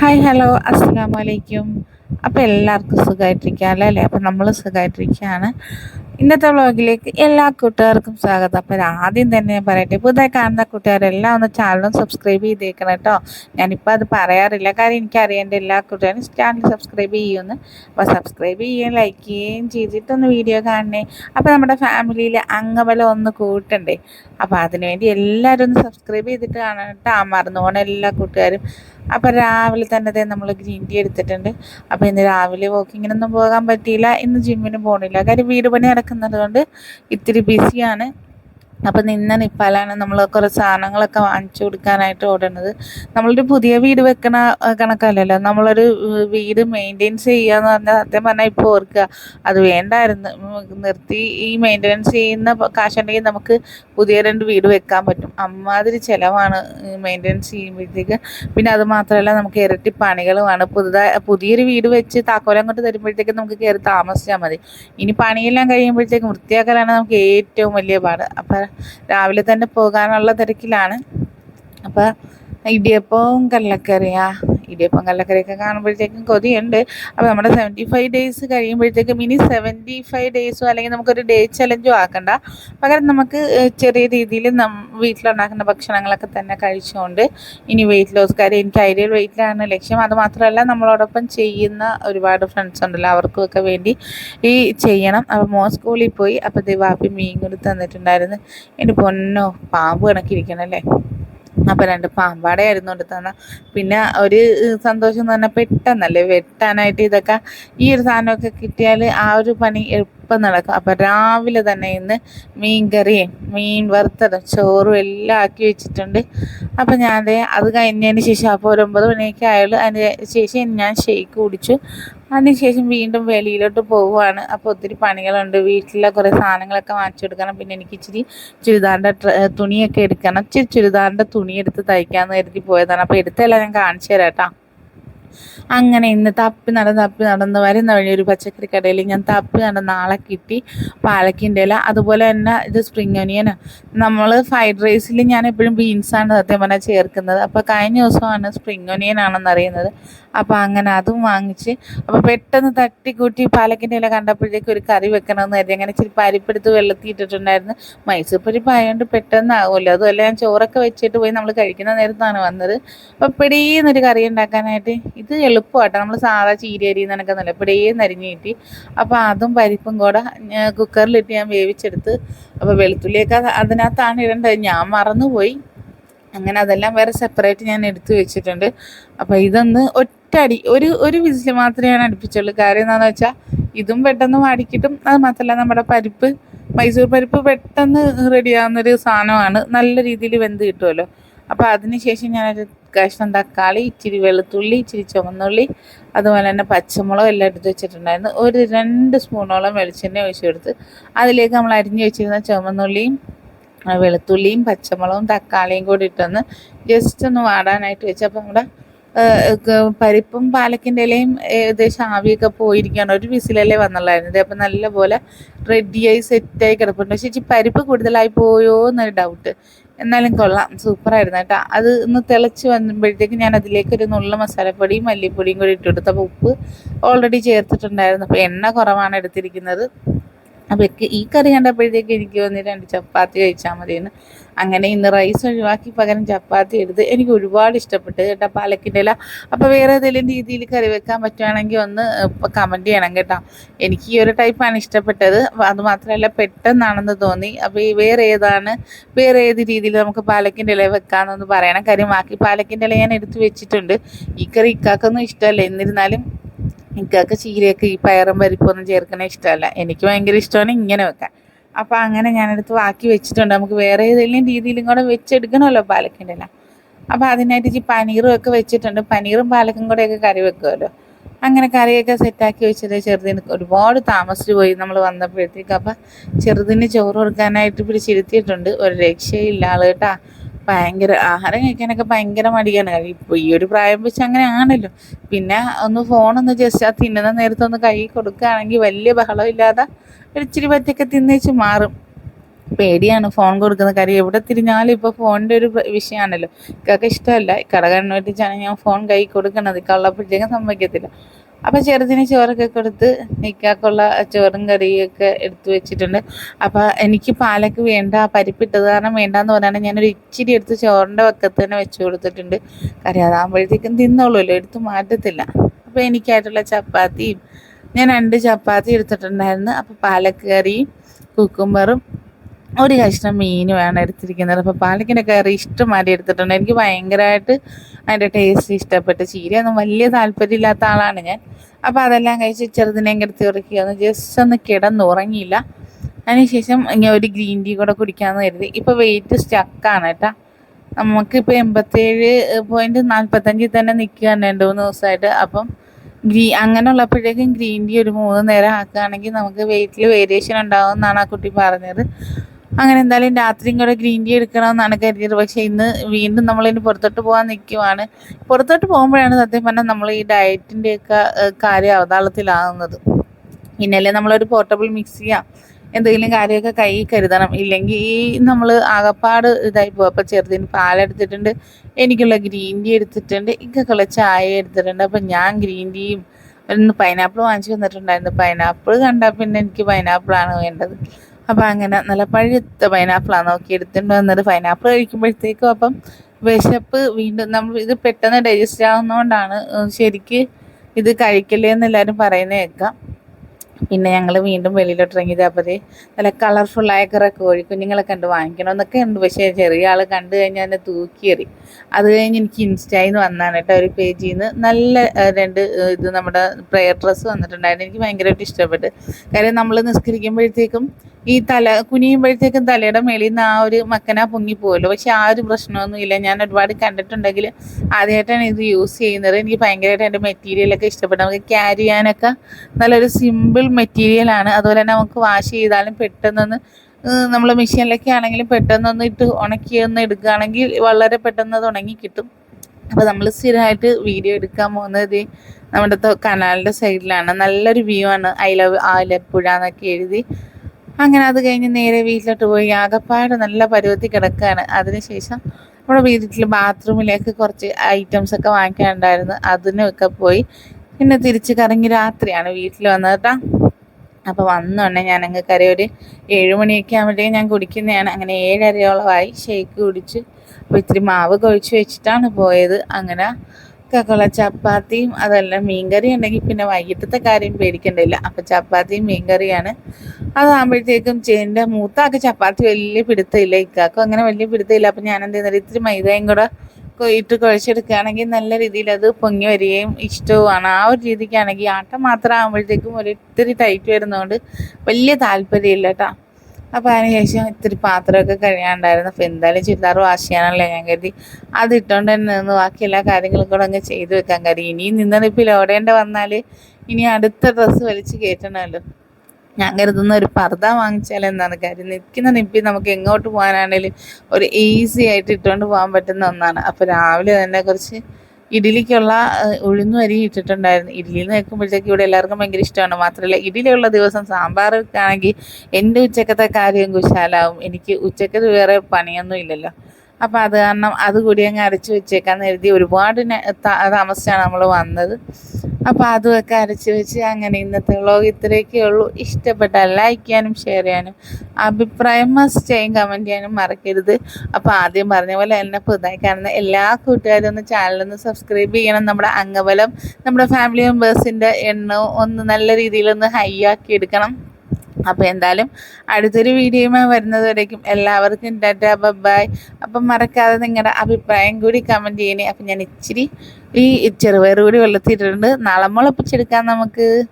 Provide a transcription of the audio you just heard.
Hi hello അസ്സാം വലൈക്കും അപ്പോൾ എല്ലാവർക്കും സുഖമായിട്ടിരിക്കുകയല്ലോ അല്ലേ? അപ്പോൾ നമ്മൾ സുഖമായിട്ടിരിക്കുകയാണ് ഇന്നത്തെ വ്ളോഗിലേക്ക് എല്ലാ കൂട്ടുകാർക്കും സ്വാഗതം. അപ്പോൾ ആദ്യം തന്നെ ഞാൻ പറയട്ടെ പുതുതായി കാണുന്ന കൂട്ടുകാരെല്ലാം ഒന്ന് ചാനലും സബ്സ്ക്രൈബ് ചെയ്തേക്കണം കേട്ടോ. ഞാനിപ്പോൾ അത് പറയാറില്ല. കാര്യം എനിക്കറിയേണ്ട എല്ലാ കൂട്ടുകാരും ചാനൽ സബ്സ്ക്രൈബ് ചെയ്യുമെന്ന് അപ്പോൾ സബ്സ്ക്രൈബ് ചെയ്യുകയും ലൈക്ക് ചെയ്യുകയും ചെയ്തിട്ടൊന്ന് വീഡിയോ കാണണേ. അപ്പോൾ നമ്മുടെ ഫാമിലിയിൽ അംഗബലം ഒന്ന് കൂട്ടണ്ടേ. അപ്പോൾ അതിനുവേണ്ടി എല്ലാവരും ഒന്ന് സബ്സ്ക്രൈബ് ചെയ്തിട്ട് കാണാൻ കേട്ടോ. മറന്നുപോണ എല്ലാ കൂട്ടുകാരും. അപ്പോൾ രാവിലെ തന്നെ നമ്മൾ ഗ്രീൻ ടീ എടുത്തിട്ടുണ്ട്. അപ്പോൾ ഇന്ന് രാവിലെ വാക്കിങ്ങിനൊന്നും പോകാൻ പറ്റിയില്ല. ഇന്ന് ജിമ്മിന് പോകണില്ല കാര്യം വീട് പണി നടക്കുന്നത് കൊണ്ട് ഇത്തിരി ബിസിയാണ് അപ്പം നിന്ന നിപ്പാലാണ് നമ്മൾ കുറേ സാധനങ്ങളൊക്കെ വാങ്ങിച്ചു കൊടുക്കാനായിട്ട് ഓടുന്നത് നമ്മളൊരു പുതിയ വീട് വെക്കണ കണക്കല്ലല്ലോ. നമ്മളൊരു വീട് മെയിന്റെയിൻസ് ചെയ്യുക എന്ന് പറഞ്ഞാൽ സത്യം പറഞ്ഞാൽ ഇപ്പോൾ ഓർക്കുക അത് വേണ്ടായിരുന്നു. നിർത്തി ഈ മെയിന്റെനൻസ് ചെയ്യുന്ന കാശുണ്ടെങ്കിൽ നമുക്ക് പുതിയ രണ്ട് വീട് വെക്കാൻ പറ്റും. അമ്മാതിരി ചിലവാണ് മെയിന്റെനൻസ് ചെയ്യുമ്പോഴത്തേക്ക്. പിന്നെ അത് മാത്രമല്ല നമുക്ക് ഇരട്ടി പണികളുമാണ്. പുതുതായി പുതിയൊരു വീട് വെച്ച് താക്കോലം കൊണ്ട് തരുമ്പോഴത്തേക്ക് നമുക്ക് കയറി താമസിച്ചാൽ മതി. ഇനി പണിയെല്ലാം കഴിയുമ്പോഴത്തേക്കും വൃത്തിയാക്കലാണ് നമുക്ക് ഏറ്റവും വലിയ പാട്. അപ്പം രാവിലെ തന്നെ പോകാനുള്ള തിരക്കിലാണ്. അപ്പോൾ ഇടിയപ്പവും കല്ലക്കറിയാ. ഇടിയപ്പം കല്ലക്കറിയൊക്കെ കാണുമ്പോഴത്തേക്കും കൊതിയുണ്ട്. അപ്പോൾ നമ്മുടെ സെവന്റി ഫൈവ് ഡേയ്സ് കഴിയുമ്പോഴത്തേക്കും ഇനി സെവന്റി ഫൈവ് ഡേയ്സോ അല്ലെങ്കിൽ നമുക്കൊരു ഡേ ചലഞ്ചോ ആക്കണ്ട. പകരം നമുക്ക് ചെറിയ രീതിയിൽ നം വീട്ടിലുണ്ടാക്കുന്ന ഭക്ഷണങ്ങളൊക്കെ തന്നെ കഴിച്ചുകൊണ്ട് ഇനി വെയിറ്റ് ലോസ് കാര്യം എനിക്ക് ഐഡിയൽ വെയിറ്റിലാണ് ലക്ഷ്യം. അതുമാത്രമല്ല നമ്മളോടൊപ്പം ചെയ്യുന്ന ഒരുപാട് ഫ്രണ്ട്സ് ഉണ്ടല്ലോ അവർക്കുമൊക്കെ വേണ്ടി ഈ ചെയ്യണം. അപ്പോൾ മോ സ്കൂളിൽ പോയി അപ്പോൾ ദൈവാപ്പി മീൻ കൂടി തന്നിട്ടുണ്ടായിരുന്നു. എന്റെ പൊന്നോ പാമ്പ് കണക്കിരിക്കണം അല്ലേ അപ്പോൾ രണ്ട് പാമ്പാടയായിരുന്നു തന്നെ പിന്നെ ഒരു സന്തോഷം എന്ന് പറഞ്ഞാൽ പെട്ടെന്നല്ലേ വെട്ടാനായിട്ട് ഇതൊക്കെ ഈ ഒരു സാധനമൊക്കെ കിട്ടിയാൽ ആ ഒരു പണി എളുപ്പം നടക്കും. അപ്പം രാവിലെ തന്നെ ഇന്ന് മീൻ മീൻ വറുത്തതും ചോറും എല്ലാം ആക്കി വെച്ചിട്ടുണ്ട്. അപ്പം ഞാൻ അത് കഴിഞ്ഞതിന് ശേഷം അപ്പോൾ ഒരു ഒമ്പത് മണിയൊക്കെ ആയുള്ളൂ അതിന് ശേഷം ഞാൻ ഷെയ്ക്ക് കുടിച്ചു. അതിനുശേഷം വീണ്ടും വെളിയിലോട്ട് പോവുകയാണ് അപ്പോൾ ഒത്തിരി പണികളുണ്ട്. വീട്ടിലെ കുറേ സാധനങ്ങളൊക്കെ വാങ്ങിച്ചു കൊടുക്കണം. പിന്നെ എനിക്ക് ഇച്ചിരി ചുരിദാറിന്റെ തുണിയൊക്കെ എടുക്കണം. ഇച്ചിരി ചുരിദാറിന്റെ തുണി എടുത്ത് തയ്ക്കാമെന്ന് കരുതി പോയതാണ്. അപ്പോൾ എടുത്തെല്ലാം ഞാൻ കാണിച്ചു തരാം കേട്ടോ. അങ്ങനെ ഇന്ന് തപ്പി നടന്ന് തപ്പി നടന്ന് വരുന്ന വഴി ഒരു പച്ചക്കറി കടയിൽ ഞാൻ തപ്പി നടന്ന ആളെ കിട്ടി പാലക്കിന്റെ ഇല. അതുപോലെ തന്നെ ഇത് സ്പ്രിങ് ഒനിയനാണ് നമ്മൾ ഫ്രൈഡ് റൈസിൽ ഞാൻ എപ്പോഴും ബീൻസാണ് സത്യം പറഞ്ഞാൽ ചേർക്കുന്നത്. അപ്പോൾ കഴിഞ്ഞ ദിവസമാണ് സ്പ്രിങ് ഒനിയൻ ആണെന്ന് അറിയുന്നത്. അപ്പോൾ അങ്ങനെ അതും വാങ്ങിച്ച് അപ്പോൾ പെട്ടെന്ന് തട്ടിക്കൂട്ടി പാലക്കിന്റെ ഇല കണ്ടപ്പോഴേക്കും ഒരു കറി വെക്കണമെന്ന് കരുതി. അങ്ങനെ ഇച്ചിരി പരിപ്പെടുത്ത് വെള്ളത്തിയിട്ടിട്ടുണ്ടായിരുന്നു മൈസൂർ പരിപ്പ് ആയതുകൊണ്ട് പെട്ടെന്ന് ആകുമല്ലോ അതുമല്ല ഞാൻ ചോറൊക്കെ വെച്ചിട്ട് പോയി നമ്മൾ കഴിക്കുന്ന നേരത്താണ് വന്നത്. അപ്പോൾ പെടിയെന്നൊരു കറി ഉണ്ടാക്കാനായിട്ട് ഇത് എളുപ്പമാട്ടോ. നമ്മൾ സാധാ ചീരി അരി നല്ല പെടിയെന്ന് അരിഞ്ഞ് കിട്ടി. അപ്പോൾ അതും പരിപ്പും കൂടെ കുക്കറിലിട്ട് ഞാൻ വേവിച്ചെടുത്ത് അപ്പോൾ വെളുത്തുള്ളിയൊക്കെ അതിനകത്താണ് ഇടേണ്ടത്. ഞാൻ മറന്നുപോയി. അങ്ങനെ അതെല്ലാം വേറെ സെപ്പറേറ്റ് ഞാൻ എടുത്തു വെച്ചിട്ടുണ്ട്. അപ്പോൾ ഇതൊന്ന് ഒറ്റടി ഒരു ഒരു വിസിൽ മാത്രമേ ഞാൻ അടുപ്പിച്ചുള്ളൂ. കാര്യം എന്താണെന്ന് വെച്ചാൽ ഇതും പെട്ടെന്ന് വാടിക്കിട്ടും. അത് മാത്രമല്ല നമ്മുടെ പരിപ്പ് മൈസൂർ പരിപ്പ് പെട്ടെന്ന് റെഡിയാവുന്നൊരു സാധനമാണ്. നല്ല രീതിയിൽ വെന്ത് കിട്ടുമല്ലോ അപ്പോൾ അതിനുശേഷം ഞാനൊരു കഷ്ണം തക്കാളി ഇച്ചിരി വെളുത്തുള്ളി ഇച്ചിരി ചുവന്നുള്ളി അതുപോലെ തന്നെ പച്ചമുളക് എല്ലാം എടുത്ത് വെച്ചിട്ടുണ്ടായിരുന്നു. ഒരു രണ്ട് സ്പൂണോളം വെളിച്ചെണ്ണ ഒഴിച്ചു കൊടുത്ത് അതിലേക്ക് നമ്മൾ അരിഞ്ഞു വെച്ചിരുന്ന ചുവന്നുള്ളിയും വെളുത്തുള്ളിയും പച്ചമുളകും തക്കാളിയും കൂടി ഇട്ടൊന്ന് ജസ്റ്റ് ഒന്ന് വാടാനായിട്ട് വെച്ചപ്പോൾ നമ്മുടെ പരിപ്പും പാലക്കിന്റെ ഇലയും ഏകദേശം ആവിയൊക്കെ പോയിരിക്കുകയാണ്. ഒരു വിസിലല്ലേ വന്നുള്ളായിരുന്നു അപ്പം നല്ലപോലെ റെഡിയായി സെറ്റായി കിടപ്പുണ്ട്. പക്ഷേ ഇച്ചിരി പരിപ്പ് കൂടുതലായി പോയോ എന്നൊരു ഡൗട്ട് എന്നാലും കൊള്ളാം. സൂപ്പറായിരുന്നു കേട്ടോ. അത് ഒന്ന് തിളച്ച് വന്നപ്പോഴത്തേക്ക് ഞാൻ അതിലേക്ക് ഒരു നുള്ള മസാലപ്പൊടിയും മല്ലിപ്പൊടിയും കൂടി ഇട്ട് കൊടുത്തു അപ്പോൾ ഉപ്പ് ഓൾറെഡി ചേർത്തിട്ടുണ്ടായിരുന്നു. അപ്പോൾ എണ്ണ കുറവാണ് എടുത്തിരിക്കുന്നത്. അപ്പോൾ ഈ കറി കണ്ടപ്പോഴത്തേക്ക് എനിക്ക് വന്ന് രണ്ട് ചപ്പാത്തി കഴിച്ചാൽ മതിയെന്ന്. അങ്ങനെ ഇന്ന് റൈസ് ഒഴിവാക്കി പകരം ചപ്പാത്തി എടുത്ത് എനിക്ക് ഒരുപാട് ഇഷ്ടപ്പെട്ടു കേട്ടോ പാലക്കിന്റെ ഇല. അപ്പോൾ വേറെ ഏതെങ്കിലും രീതിയിൽ കറി വെക്കാൻ പറ്റുവാണെങ്കിൽ ഒന്ന് കമന്റ് ചെയ്യണം കേട്ടോ. എനിക്ക് ഈ ഒരു ടൈപ്പാണ് ഇഷ്ടപ്പെട്ടത്. അതുമാത്രമല്ല പെട്ടെന്നാണെന്ന് തോന്നി. അപ്പോൾ ഈ വേറെ ഏതാണ് വേറെ ഏത് രീതിയിൽ നമുക്ക് പാലക്കിന്റെ ഇല വെക്കാമെന്നൊന്ന് പറയണം. കാര്യം ബാക്കി പാലക്കിന്റെ ഇല ഞാൻ എടുത്ത് വെച്ചിട്ടുണ്ട്. ഈ കറി ഇക്കാക്കൊന്നും ഇഷ്ടമല്ല. എന്നിരുന്നാലും എനിക്കൊക്കെ ചീരയൊക്കെ ഈ പയറും പരിപ്പൊന്നും ചേർക്കണ ഇഷ്ടമല്ല. എനിക്ക് ഭയങ്കര ഇഷ്ടമാണ് ഇങ്ങനെ വെക്കാൻ. അപ്പോൾ അങ്ങനെ ഞാനെടുത്ത് ബാക്കി വെച്ചിട്ടുണ്ട്. നമുക്ക് വേറെ ഏതെങ്കിലും രീതിയിലും കൂടെ വെച്ചെടുക്കണമല്ലോ പാലക്കിന്റെ എല്ലാം. അപ്പോൾ അതിനായിട്ട് ഈ പനീറും ഒക്കെ വെച്ചിട്ടുണ്ട്. പനീറും പാലക്കും കൂടെയൊക്കെ കറി വെക്കുമല്ലോ. അങ്ങനെ കറിയൊക്കെ സെറ്റാക്കി വെച്ചത് ചെറുതിന് ഒരുപാട് താമസിച്ചു പോയി നമ്മൾ വന്നപ്പോഴത്തേക്ക്. അപ്പം ചെറുതിന് ചോറ് കൊടുക്കാനായിട്ട് പിടിച്ചിരുത്തിയിട്ടുണ്ട് ഒരു രക്ഷയില്ല ആൾ കേട്ടാ. ഭയങ്കര ആഹാരം കഴിക്കാനൊക്കെ ഭയങ്കര മടിയാണ്. ഇപ്പോൾ ഈ ഒരു പ്രായം വെച്ച് അങ്ങനെ ആണല്ലോ പിന്നെ ഒന്ന് ഫോണൊന്ന് ജസ്റ്റ് ആ തിന്നുന്ന നേരത്തെ ഒന്ന് കൈ കൊടുക്കുകയാണെങ്കിൽ വലിയ ബഹളമില്ലാതെ ഇച്ചിരി പറ്റൊക്കെ തിന്നേച്ച് മാറും. പേടിയാണ് ഫോൺ കൊടുക്കുന്ന കാര്യം. എവിടെ തിരിഞ്ഞാലും ഇപ്പോൾ ഫോണിന്റെ ഒരു വിഷയമാണല്ലോ ഇക്കൊക്കെ ഇഷ്ടമല്ല. കടകണ്ണു വെട്ടിച്ചാണ് ഞാൻ ഫോൺ കൈ കൊടുക്കണത്. കള്ളപ്പോഴത്തേക്കും സമ്മതിക്കത്തില്ല. അപ്പോൾ ചെറുതിന് ചോറൊക്കെ കൊടുത്ത് നിൽക്കാക്കുള്ള ചോറും കറിയൊക്കെ എടുത്തു വെച്ചിട്ടുണ്ട്. അപ്പോൾ എനിക്ക് പാലക്ക് വേണ്ട പരിപ്പിട്ടത് കാരണം വേണ്ടാന്ന് പറഞ്ഞാൽ ഞാനൊരു ഇച്ചിരി എടുത്ത് ചോറിന്റെ വക്കത്ത് തന്നെ വെച്ചു കൊടുത്തിട്ടുണ്ട്. കറി അതാകുമ്പോഴത്തേക്കും തിന്നോളൂല്ലോ എടുത്ത് മാറ്റത്തില്ല. അപ്പോൾ എനിക്കായിട്ടുള്ള ചപ്പാത്തിയും ഞാൻ രണ്ട് ചപ്പാത്തി എടുത്തിട്ടുണ്ടായിരുന്നു. അപ്പോൾ പാലക്ക് കറിയും കുക്കുംബറും ഒരു കഷ്ണം മീൻ വേണം എടുത്തിരിക്കുന്നത്. അപ്പോൾ പാലക്കിന്റെ കറി ഇഷ്ടമാതിരി എടുത്തിട്ടുണ്ട്. എനിക്ക് ഭയങ്കരമായിട്ട് അതിന്റെ ടേസ്റ്റ് ഇഷ്ടപ്പെട്ട് ചീരയൊന്നും വലിയ താല്പര്യമില്ലാത്ത ആളാണ് ഞാൻ. അപ്പോൾ അതെല്ലാം കഴിച്ച് ചെറുതിനെ എടുത്ത് ഇറക്കി ഒന്ന് ജസ്റ്റ് ഒന്ന് കിടന്നുറങ്ങിയില്ല അതിനുശേഷം ഇങ്ങനെ ഒരു ഗ്രീൻ ടീ കൂടെ കുടിക്കാമെന്ന് കരുതി. ഇപ്പോൾ വെയിറ്റ് സ്റ്റക്കാണ് കേട്ടോ. നമുക്കിപ്പോൾ എൺപത്തേഴ് പോയിന്റ് നാൽപ്പത്തഞ്ചിൽ തന്നെ നിൽക്കുകയാണ് രണ്ട് മൂന്ന് ദിവസമായിട്ട്. അപ്പം ഗ്രീ അങ്ങനെ ഉള്ളപ്പോഴേക്കും ഗ്രീൻ ടീ ഒരു മൂന്ന് നേരം ആക്കുകയാണെങ്കിൽ നമുക്ക് വെയിറ്റിൽ വേരിയേഷൻ ഉണ്ടാവും എന്നാണ് ആ കുട്ടി പറഞ്ഞത്. അങ്ങനെ എന്തായാലും രാത്രിയും കൂടെ ഗ്രീൻ ടീ എടുക്കണമെന്നാണ് കരുതിയത്. പക്ഷേ ഇന്ന് വീണ്ടും നമ്മളിനി പുറത്തോട്ട് പോകാൻ നിൽക്കുവാണ് പുറത്തോട്ട് പോകുമ്പോഴാണ് സത്യം പറഞ്ഞാൽ നമ്മൾ ഈ ഡയറ്റിന്റെയൊക്കെ കാര്യം അവതാളത്തിലാകുന്നത്. പിന്നല്ലേ നമ്മളൊരു പോർട്ടബിൾ മിക്സ് ചെയ്യാം. എന്തെങ്കിലും കാര്യമൊക്കെ കൈ കരുതണം. ഇല്ലെങ്കിൽ ഈ നമ്മൾ ആകപ്പാട് ഇതായി പോകും. അപ്പോൾ ചെറുതിന് പാലെടുത്തിട്ടുണ്ട്. എനിക്കുള്ള ഗ്രീൻ ടീ എടുത്തിട്ടുണ്ട്. ഇക്കൊക്കെയുള്ള ചായ എടുത്തിട്ടുണ്ട്. അപ്പം ഞാൻ ഗ്രീൻ ടീയും ഒന്ന് പൈനാപ്പിൾ വാങ്ങിച്ചു വന്നിട്ടുണ്ടായിരുന്നു പൈനാപ്പിൾ കണ്ടാൽ പിന്നെ എനിക്ക് പൈനാപ്പിളാണ് വേണ്ടത്. അപ്പം അങ്ങനെ നല്ല പഴുത്ത പൈനാപ്പിളാണ് നോക്കി എടുത്തിട്ട് വന്നത്. പൈനാപ്പിൾ കഴിക്കുമ്പോഴത്തേക്കും അപ്പം വിശപ്പ് വീണ്ടും നമ്മൾ ഇത് പെട്ടെന്ന് ഡൈജസ്റ്റ് ആവുന്നതുകൊണ്ടാണ് ശരിക്ക് ഇത് കഴിക്കില്ലേ എന്ന് എല്ലാവരും പറയുന്നത് കേൾക്കാം പിന്നെ ഞങ്ങൾ വീണ്ടും വെളിയിലോട്ട് ഇറങ്ങിയതപ്പോഴേ നല്ല കളർഫുള്ളായ കുറേ കോഴിക്കുഞ്ഞുങ്ങളെ കണ്ട് വാങ്ങിക്കണമെന്നൊക്കെ ഉണ്ട്. പക്ഷേ ചെറിയ ആൾ കണ്ടു കഴിഞ്ഞാൽ എന്നെ തൂക്കിയേറി അത് കഴിഞ്ഞ് എനിക്ക് ഇൻസ്റ്റയിൽ നിന്ന് വന്നാണ് കേട്ടോ ഒരു പേജിൽ നിന്ന്. നല്ല രണ്ട് ഇത് നമ്മുടെ പ്രെയർ ഡ്രസ്സ് വന്നിട്ടുണ്ടായിരുന്നു. എനിക്ക് ഭയങ്കരമായിട്ട് ഇഷ്ടപ്പെട്ട്. കാര്യം നമ്മൾ നിസ്കരിക്കുമ്പോഴത്തേക്കും ഈ തല കുനിയുമ്പോഴത്തേക്കും തലയുടെ മേളിൽ നിന്ന് ആ ഒരു മക്കന പൊങ്ങിപ്പോവല്ലോ. പക്ഷെ ആ ഒരു പ്രശ്നമൊന്നുമില്ല ഞാൻ ഒരുപാട് കണ്ടിട്ടുണ്ടെങ്കിൽ ആദ്യമായിട്ടാണ് ഇത് യൂസ് ചെയ്യുന്നത്. എനിക്ക് ഭയങ്കരമായിട്ട് എന്റെ മെറ്റീരിയലൊക്കെ ഇഷ്ടപ്പെട്ടു. നമുക്ക് ക്യാരി ചെയ്യാനൊക്കെ നല്ലൊരു സിമ്പിൾ മെറ്റീരിയലാണ് അതുപോലെ തന്നെ നമുക്ക് വാഷ് ചെയ്താലും പെട്ടെന്നൊന്ന് നമ്മൾ മെഷീനിലൊക്കെ ആണെങ്കിലും പെട്ടെന്നൊന്ന് ഇട്ട് ഉണക്കി ഒന്ന് എടുക്കുകയാണെങ്കിൽ വളരെ പെട്ടെന്ന് അത് ഉണങ്ങി കിട്ടും. അപ്പോൾ നമ്മൾ സ്ഥിരമായിട്ട് വീഡിയോ എടുക്കാൻ പോകുന്നത് നമ്മുടെ കനാലിന്റെ സൈഡിലാണ് നല്ലൊരു വ്യൂ ആണ്. ഐ ലവ് ആലപ്പുഴ എന്നൊക്കെ എഴുതി അങ്ങനെ അത് കഴിഞ്ഞ് നേരെ വീട്ടിലോട്ട് പോയി. ആകപ്പാട് നല്ല പരുവത്തി കിടക്കുകയാണ് അതിനുശേഷം നമ്മുടെ വീട്ടിൽ ബാത്റൂമിലേക്ക് കുറച്ച് ഐറ്റംസ് ഒക്കെ വാങ്ങിക്കാനുണ്ടായിരുന്നു. അതിനൊക്കെ പോയി. പിന്നെ തിരിച്ച് കറങ്ങി രാത്രിയാണ് വീട്ടിൽ വന്നത് കേട്ടോ അപ്പോൾ വന്നോണ്ടേ ഞാൻ അങ്ങ് കറി ഒരു ഏഴുമണിയൊക്കെ ആകുമ്പോഴത്തേക്കും ഞാൻ കുടിക്കുന്നതാണ്. അങ്ങനെ ഏഴരയോളമായി ഷേക്ക് കുടിച്ച്. അപ്പോൾ ഇത്തിരി മാവ് കുഴിച്ച് വെച്ചിട്ടാണ് പോയത്. അങ്ങനെ കക്കുള്ള ചപ്പാത്തിയും അതെല്ലാം മീൻകറി ഉണ്ടെങ്കിൽ പിന്നെ വൈകിട്ടത്തെ കാര്യം പേടിക്കണ്ടില്ല അപ്പം ചപ്പാത്തിയും മീൻകറിയാണ്. അതാകുമ്പോഴത്തേക്കും ചേന്റെ മൂത്താക്ക് ചപ്പാത്തി വലിയ പിടുത്തമില്ല ഇക്കാക്കും അങ്ങനെ വലിയ പിടുത്തമില്ല. അപ്പം ഞാൻ എന്ത് ചെയ്യുന്നത് ഇത്തിരി മൈദയും കൂടെ ഇട്ട് കുഴച്ചെടുക്കുകയാണെങ്കിൽ നല്ല രീതിയിൽ അത് പൊങ്ങി വരികയും ഇഷ്ടവുമാണ്. ആ ഒരു രീതിക്കാണെങ്കിൽ ആട്ടം മാത്രം ആകുമ്പോഴത്തേക്കും ഒരു ഇത്തിരി ടൈറ്റ് വരുന്നതുകൊണ്ട് വലിയ താല്പര്യമില്ല കേട്ടോ. അപ്പോൾ അതിനുശേഷം ഇത്തിരി പാത്രമൊക്കെ കഴിയാണ്ടായിരുന്നു അപ്പോൾ എന്തായാലും ചുരിദാർ വാഷ് ചെയ്യാനല്ലേ ഞാൻ കരുതി. അത് ഇട്ടുകൊണ്ട് തന്നെ നിന്ന് ബാക്കി എല്ലാ കാര്യങ്ങളും കൂടെ അങ്ങ് ചെയ്ത് വെക്കാൻ കാര്യം ഇനിയും നിന്നിപ്പോൾ ഓടേണ്ട വന്നാൽ ഇനി അടുത്ത ഡ്രസ്സ് വലിച്ച് കയറ്റണമല്ലോ. ഞാൻ കരുതുന്ന ഒരു പർദ്ദ വാങ്ങിച്ചാൽ എന്താണ് കാര്യം? നിൽക്കുന്ന നിപ്പി നമുക്ക് എങ്ങോട്ട് പോകാനാണെങ്കിലും ഒരു ഈസി ആയിട്ട് ഇട്ടുകൊണ്ട് പോകാൻ പറ്റുന്ന ഒന്നാണ്. അപ്പോൾ രാവിലെ തന്നെ കുറച്ച് ഇഡ്ഡലിക്കുള്ള ഉഴുന്നു അരി ഇട്ടിട്ടുണ്ടായിരുന്നു. ഇഡ്ഡലി എന്ന് വെക്കുമ്പോഴത്തേക്ക് ഇവിടെ എല്ലാവർക്കും ഭയങ്കര ഇഷ്ടമാണ്. മാത്രമല്ല ഇഡ്ഡലിയുള്ള ദിവസം സാമ്പാർ ആണെങ്കിൽ എന്റെ ഉച്ചക്കത്തെ കാര്യം കുശാലാവും. എനിക്ക് ഉച്ചക്കത് വേറെ പണിയൊന്നും ഇല്ലല്ലോ. അപ്പോൾ അത് കാരണം അതുകൂടി അങ്ങ് അരച്ച് വെച്ചേക്കാന്ന് കരുതി ഒരുപാട് താമസിച്ചാണ് നമ്മൾ വന്നത്. അപ്പോൾ അതുമൊക്കെ അരച്ച് വെച്ച് അങ്ങനെ ഇന്നത്തെ വ്ളോഗ് ഇത്രയൊക്കെ ഉള്ളൂ. ഇഷ്ടപ്പെട്ടാൽ ലൈക്ക് ചെയ്യാനും ഷെയർ ചെയ്യാനും അഭിപ്രായം മസ്റ്റ് ചെയ്യും കമന്റ് ചെയ്യാനും മറക്കരുത്. അപ്പോൾ ആദ്യം പറഞ്ഞ പോലെ എന്നെ പുതുതായി കാണുന്ന എല്ലാ കൂട്ടുകാരും ഒന്ന് ചാനലൊന്ന് സബ്സ്ക്രൈബ് ചെയ്യണം. നമ്മുടെ അംഗബലം നമ്മുടെ ഫാമിലി മെമ്പേഴ്സിന്റെ എണ്ണവും ഒന്ന് നല്ല രീതിയിലൊന്ന് ഹൈ ആക്കി എടുക്കണം. അപ്പോൾ എന്തായാലും അടുത്തൊരു വീഡിയോയുമായി വരുന്നതുവരേക്കും എല്ലാവർക്കും ടാറ്റ ബൈ അപ്പം മറക്കാതെ നിങ്ങളുടെ അഭിപ്രായം കൂടി കമന്റ് ചെയ്യണേ. അപ്പം ഞാൻ ഇച്ചിരി ഈ ചെറുപയർ കൂടി വെള്ളത്തിയിട്ടിട്ടുണ്ട്. നാളെ മുളപ്പിച്ചെടുക്കാം നമുക്ക്.